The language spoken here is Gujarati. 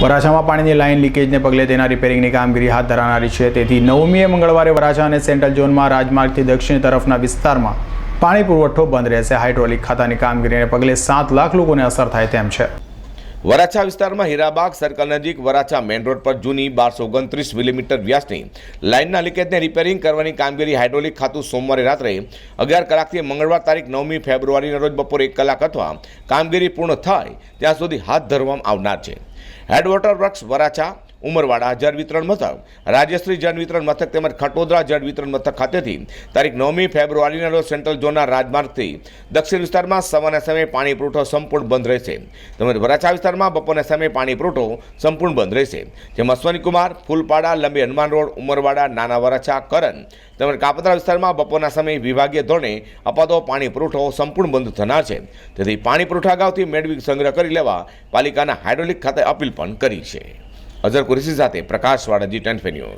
વરાછામાં પાણીની લાઇન લીકેજને પગલે તેના રિપેરિંગની કામગીરી હાથ ધરાનારી છે. તેથી નવમીએ મંગળવારે વરાછા અને સેન્ટ્રલ ઝોનમાં રાજમાર્ગથી દક્ષિણ તરફના વિસ્તારમાં પાણી પુરવઠો બંધ રહેશે. હાઇડ્રોલિક ખાતાની કામગીરીને પગલે સાત લાખ લોકોને અસર થાય તેમ છે. વરાછા વિસ્તારમાં હીરાબાગ સર્કલ નજીક વરાછા મેઇન રોડ પર જૂની બારસો ઓગણત્રીસ મિલીમીટર વ્યાસની લાઇનના લીકેજને રિપેરિંગ કરવાની કામગીરી હાઇડ્રોલિક ખાતું સોમવારે રાત્રે અગિયાર કલાકથી મંગળવાર તારીખ નવમી ફેબ્રુઆરીના રોજ બપોરે એક કલાક અથવા કામગીરી પૂર્ણ થાય ત્યાં સુધી હાથ ધરવામાં આવનાર છે. હેડવોટર વર્ક્સ વરાછા ઉમરવાડા જળ વિતરણ મથક. રાજ્યશ્રી જળ વિતરણ મથક તેમજ ખટોદરા જળ વિતરણ મથક ખાતેથી તારીખ નવમી ફેબ્રુઆરીના રોજ સેન્ટ્રલ ઝોનના રાજમાર્ગથી દક્ષિણ વિસ્તારમાં સવારના સમયે પાણી પુરવઠો સંપૂર્ણ બંધ રહેશે. તેમજ વરાછા વિસ્તારમાં બપોરના સમયે પાણી પુરવઠો સંપૂર્ણ બંધ રહેશે. જેમાં અશ્વનીકુમાર, ફૂલપાડા, લંબી હનુમાન રોડ, ઉમરવાડા, નાના વરાછા કરન તેમજ કાપતરા વિસ્તારમાં બપોરના સમયે વિભાગીય ધોરણે અપાતો પાણી પુરવઠો સંપૂર્ણ બંધ થનાર છે. તેથી પાણી પુરવઠા અગાઉથી મેળવી સંગ્રહ કરી લેવા પાલિકાના હાઇડ્રોલિક ખાતે અપીલ પણ કરી છે. અઝર કુરેશી સાથે પ્રકાશ વાળાજી ટેન્ફેન્યુ